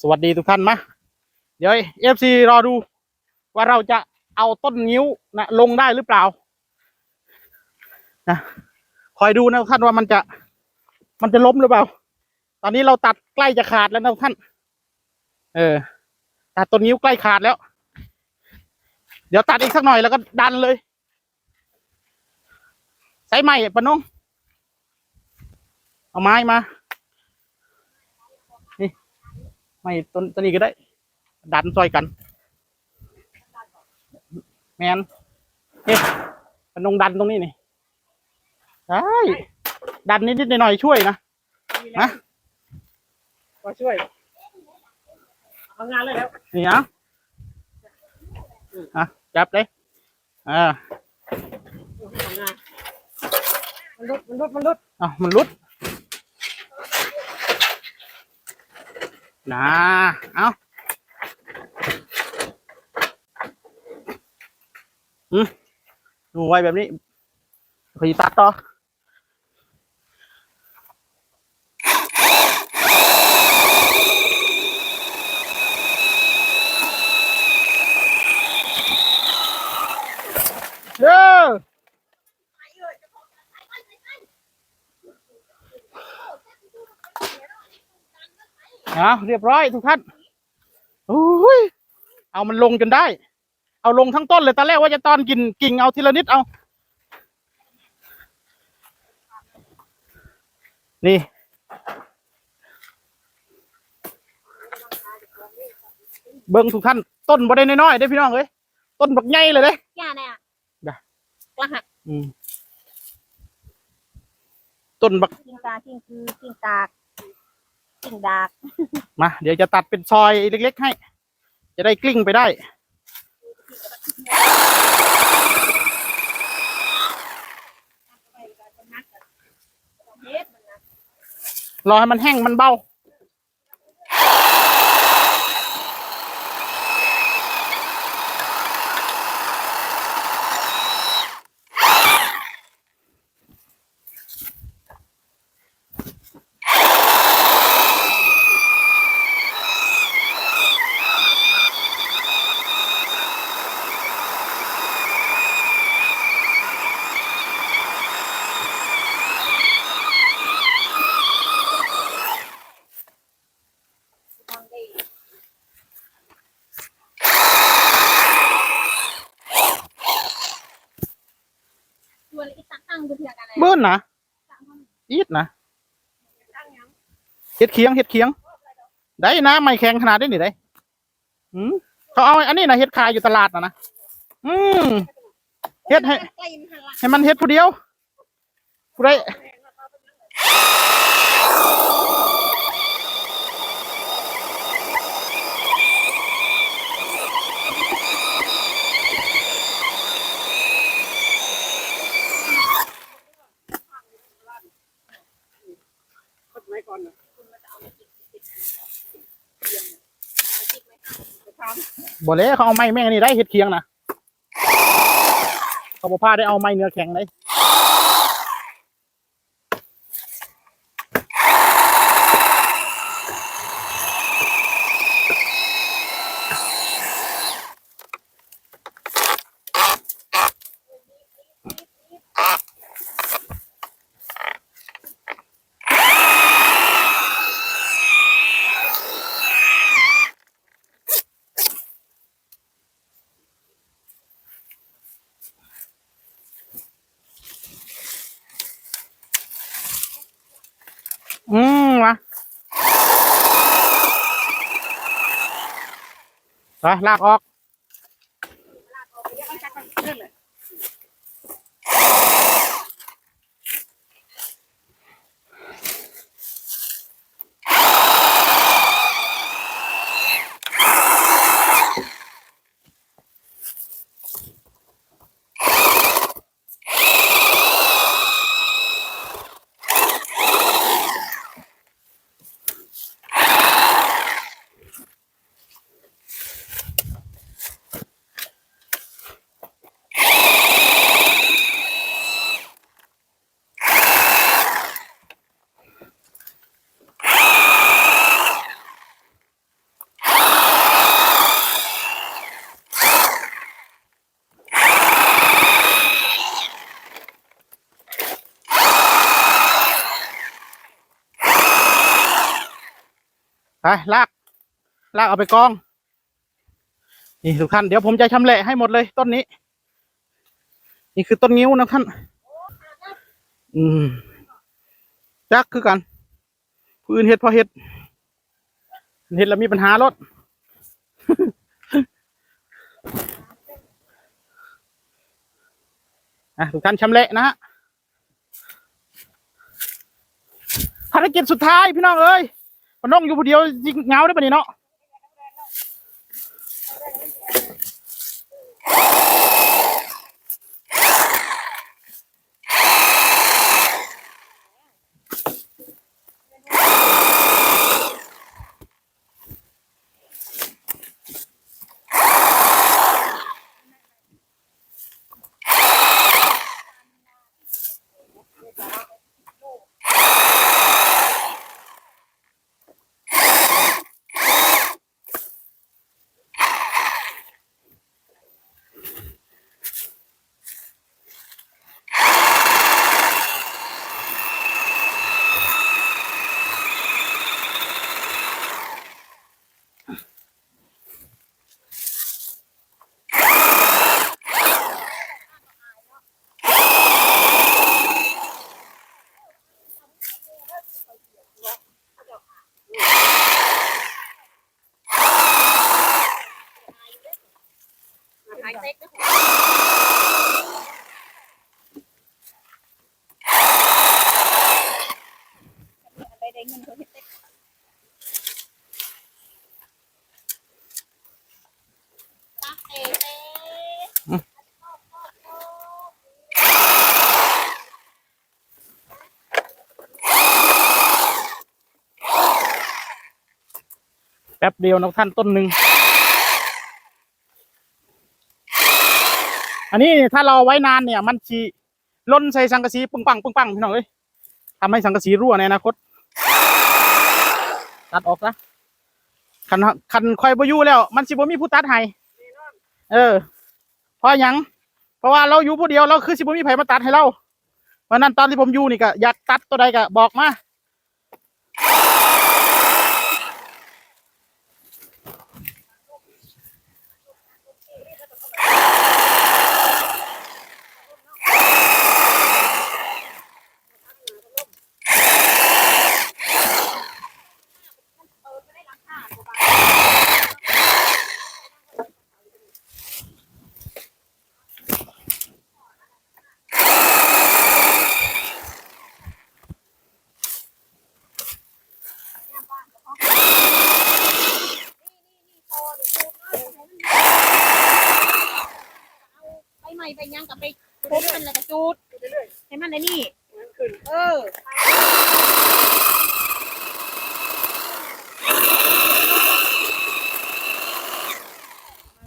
สวัสดีทุกท่านมาเดี๋ยวเอฟซีรอดูว่าเราจะเอาต้นนิ้วนะลงได้หรือเปล่านะคอยดูนะท่านว่ามันจะ มันจะล้มหรือเปล่า ตอนนี้เราตัดใกล้จะขาดแล้วนะท่าน เออตัดต้นนิ้วใกล้ขาดแล้ว เดี๋ยวตัดอีกสักหน่อยแล้วก็ดันเลยใช้ไม้ปะน้องเอาไม้มา นี่ ไม้ต้นต้นนี้ก็ได้ ดันซอยกันแมนนี่ปะนงดันตรงนี้นี่ใช่ดันนิดๆหน่อยๆช่วยนะฮะก็ช่วยทำงานเลยแล้วนี่นะอะจับเลยอ่าทำงานมันรุดมันรุดมันรุดเอามันรุด นะเอาอืมดูไว้แบบนี้ขอตัดต่อ เด้อเอาเรียบร้อยทุกท่านโอ้ยเอามันลงจนได้ เอาลงทั้งต้นเลยตอนแรกว่าจะตอนกินกิ่งเอาทีละนิดเอา นี่ เบิ้งทุกท่าน ต้นบ่ได้น้อยๆได้อพี่น้องเอ้ยต้นบักใหญ่เลยเด้ย่าเนี่ยได้กระหักอืมต้นบักกิ้งกากิ้งคือกิ้งกาก เป็นดากมา เดี๋ยวจะตัดเป็นซอยเล็ก ๆ ให้ จะได้กลิ้งไปได้ รอให้มันแห้งมันเบา ตัวนี้ตั้งตั้งดูเพียกันเลย เบิ้ลนะอีดนะ เห็ดเคียงเห็ดเคียง ได้นะไม่แข็งขนาดนี้หนิได้อืมเขาเอาอันนี้นะเห็ดขายอยู่ตลาดนะนะอืมเฮ็ดให้ใกล้มันหันละให้มันเฮ็ดผู้เดียวผู้ใด บ่เล่เขาเอาไม้แม่งนี่ได้เฮ็ดเคียงนะเขาบ่พาได้เอาไม้เนื้อแข็งเลย อืมมา ไปลากออก ลาก ลากเอาไปกอง นี่ทุกท่านเดี๋ยวผมจะชำแหละให้หมดเลยต้นนี้ นี่คือต้นงิ้วนะท่าน อืมจักคือกันผู้อื่นเฮ็ดพอเฮ็ดเฮ็ดแล้วมีปัญหารถอะทุกท่านชำแหละนะฮะภารกิจสุดท้ายพี่น้องเอ้ย มันน้องอยู่ผู้เดียวยิงเงาได้ปะนี่เนาะ หายเต็กนะไปได้เงินเขาเฮ็ดเต็กตักเอเต้ แป๊บเดียวนะท่านต้นหนึ่ง อันนี้ถ้าเราไว้นานเนี่ย มันชีล่นใส่สังกะสีปึ้งปังปึ้งปังพี่น้องเอ้ยทำให้สังกะสีรั่วในอนาคต ตัดออกนะคันคันคอยบอยู่แล้ว มันสิบ่มีผู้ตัดให้เออเพราะยัง เพราะว่าเราอยู่ผู้เดียวเราคือสิบ่มีไผมาตัดให้เรา เพราะนั้นตอนที่ผมอยู่นี่ก็อยากตัดตัวใดก็บอกมา กับไปทุบมันแล้วก็จูดให้มันได้นี่ขึ้นเออ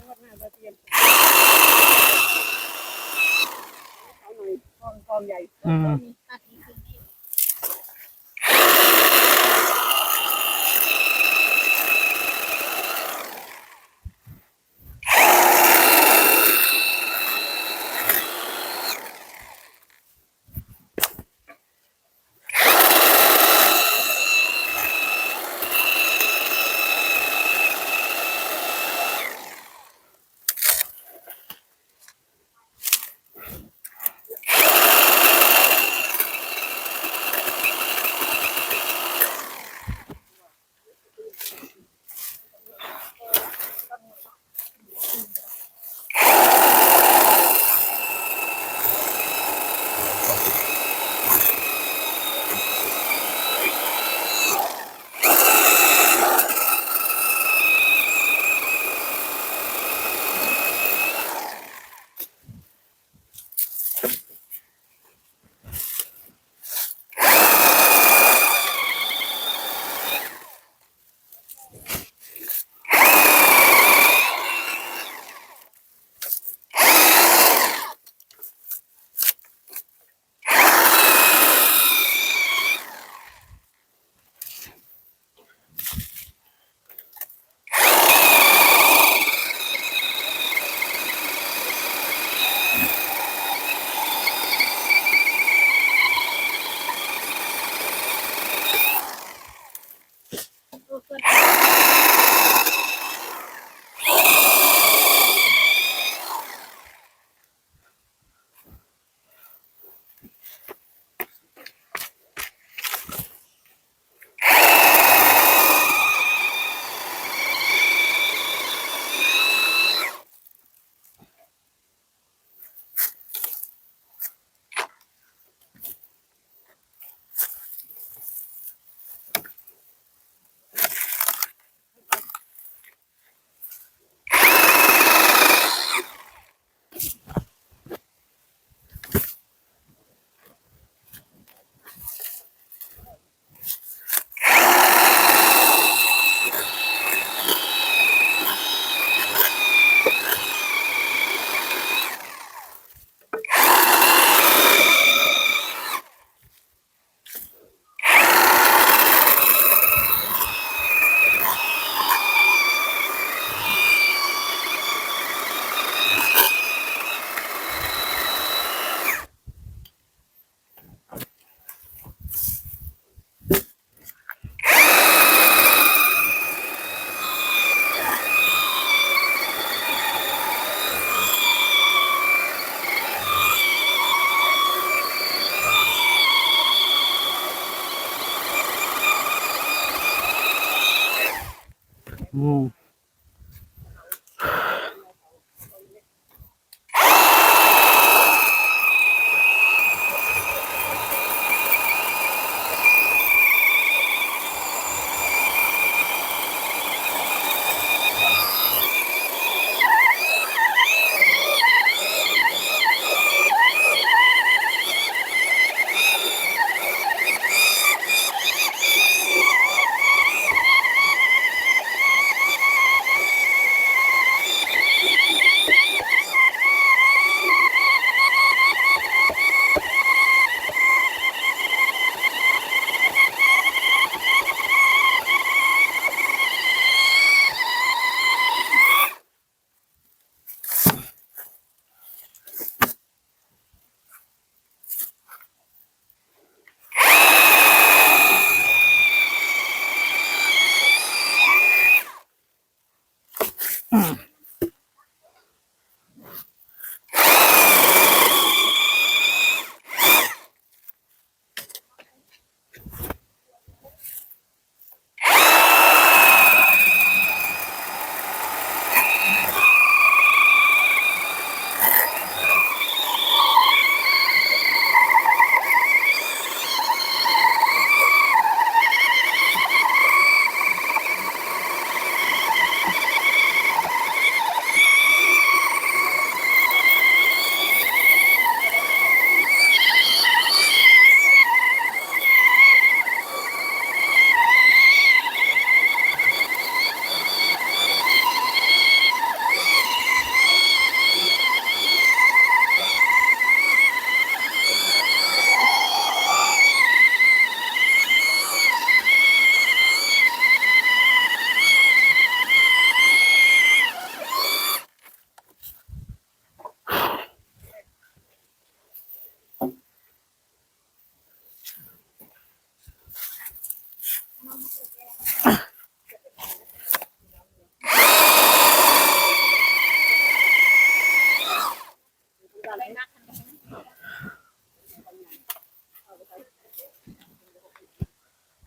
วัดหน้าตะเกียนเอาหน่อยกองกองใหญ่อืม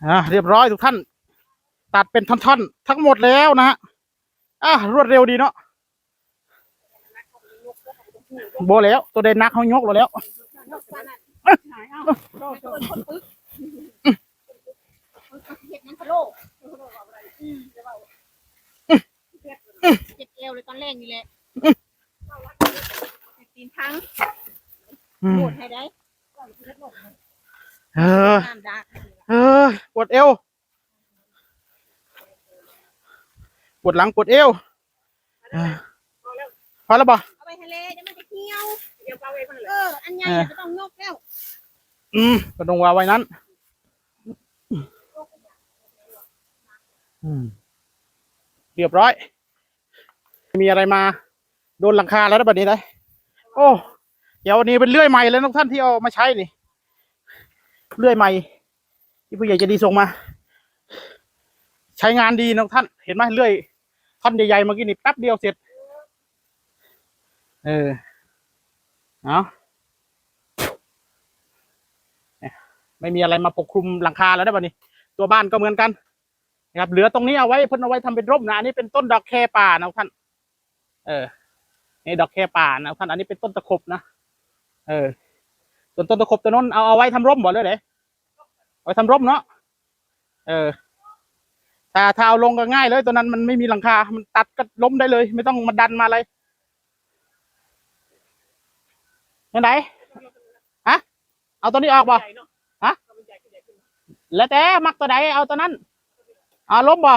อะเรียบร้อยทุกท่าน ตัดเป็นท่อนๆทั้งหมดแล้วนะฮะอะรวดเร็วดีเนาะโบแล้วตัวเด่นนักเขายกเราแล้วนกสันน่ะหายเอ้าโดดโดดคนปึ๊กเห็ดนังพะโลกเจ็บเอวเลยตอนแรกนี่แหละตีนทั้งอืมปวดให้ได้เออน้ำดักเออปวดเอวปวดหลังปวดเอวเออพอแล้วบ่เอาไปทะเลเดี๋ยวมันจะเที่ยวเดี๋ยวเอาไว้มันเลยเอออันใหญ่จะต้องยกแล้วอืมก็ต้องวางไว้นั้นอืมเรียบร้อย มีอะไรมา โดนหลังคาแล้วนะบัดนี้ได้โอ้ เดี๋ยววันนี้เป็นเลื่อยใหม่แล้วทุกท่านที่เอามาใช้นี่ เลื่อยใหม่ ที่ผู้ใหญ่จะดีส่งมา ใช้งานดีนะท่าน เห็นไหมเลื่อยท่อนใหญ่ๆเมื่อกี้นี่แป๊บเดียวเสร็จ เออเอาเนี่ยไม่มีอะไรมาปกคลุมหลังคาแล้วนะบัดนี้ตัวบ้านก็เหมือนกันนะครับเหลือตรงนี้เอาไว้เพิ่นเอาไว้ทำเป็นร่มนะอันนี้เป็นต้นดอกแคป่านะท่าน เออนี่ดอกแคป่านะท่านอันนี้เป็นต้นตะขบนะเออส่วนต้นตะขบตัวนั้นเอาเอาไว้ทำร่มบ่เลยเด้เอา ไว้ทำร่มเนาะเออถ้าถ้าเอาลงก็ง่ายเลยตัวนั้นมันไม่มีหลังคา มันตัดก็ล้มได้เลย ไม่ต้องมาดันมาอะไรยังไงฮะเอาตัวนี้ออกบ่ใหญ่เนาะฮะเอามันใหญ่ขึ้นใหญ่ขึ้นแล้วแต่มักตัวใดเอาตัวนั้นเอาล้มบ่